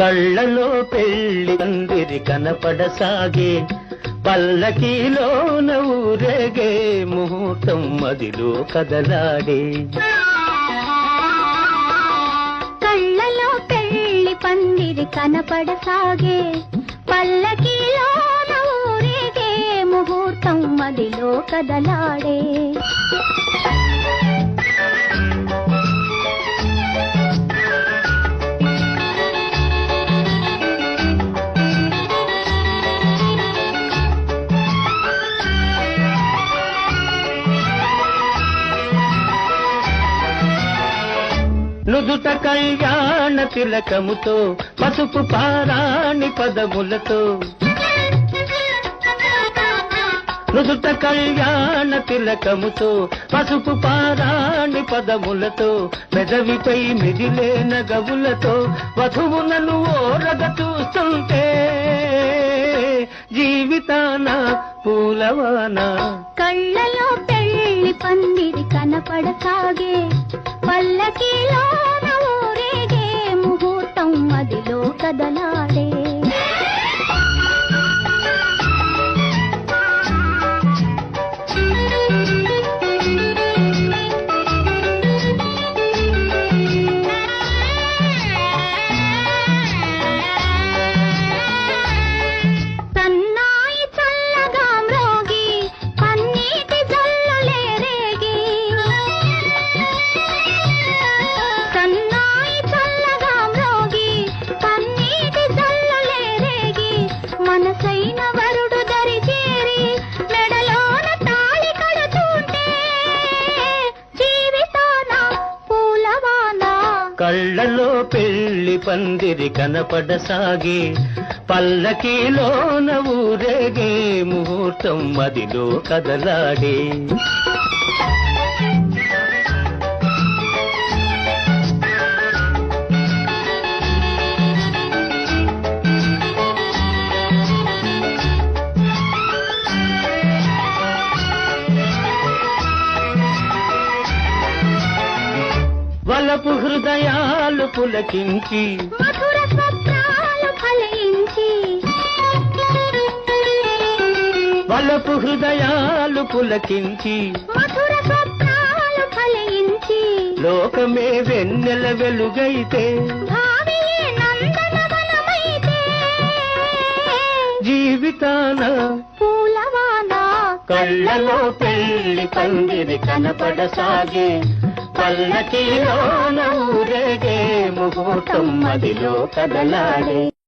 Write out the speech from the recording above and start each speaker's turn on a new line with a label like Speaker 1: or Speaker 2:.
Speaker 1: కళ్ళలో పెళ్ళి పందిరి కనపడసాగే పల్లకీలోన ఊరేగే ముహూర్తం మదిలో కదలాడే.
Speaker 2: కళ్ళలో పెళ్ళి పందిరి కనపడసాగే పల్లకిలో ఊరేగే ముహూర్తం మదిలో కదలాడే.
Speaker 1: మృదుత కళ్యాణ తిలకముతో పసుపు పారాణి పదములతో. మృదుత కళ్యాణ తిలకముతో పసుపు పారాణి పదములతో పెదవిపై మిగిలే నగవులతో వధువునను ఓరగ చూస్తుంటే. జీవితాన పూలవాన.
Speaker 2: కళ్ళలో పెళ్ళి పందిరి కనపడసాగే పల్లకిలో మనసైన వరుడు దరిచేరి మెడలోన తాళి కడుతుంటే జీవితాన పూలవాన.
Speaker 1: కళ్ళలో పెళ్ళి పందిరి కనపడసాగే పల్లకీలోన ఊరేగే ముహూర్తం మదిలో కదలాడే. వలపు హృదయాలు పులకించి
Speaker 2: మధుర స్వప్నాలు ఫలించి
Speaker 1: వలపు హృదయాలు పులకించి
Speaker 2: మధుర స్వప్నాలు ఫలించి
Speaker 1: లోకమే వెన్నెల వెలుగైతే జీవితాన
Speaker 2: పూలవాన
Speaker 1: కళ్ళలో పెళ్ళి పందిరి కనపడసాగే పల్లకీలోన ఊరేగే ముహూర్తం మదిలో కదలాడే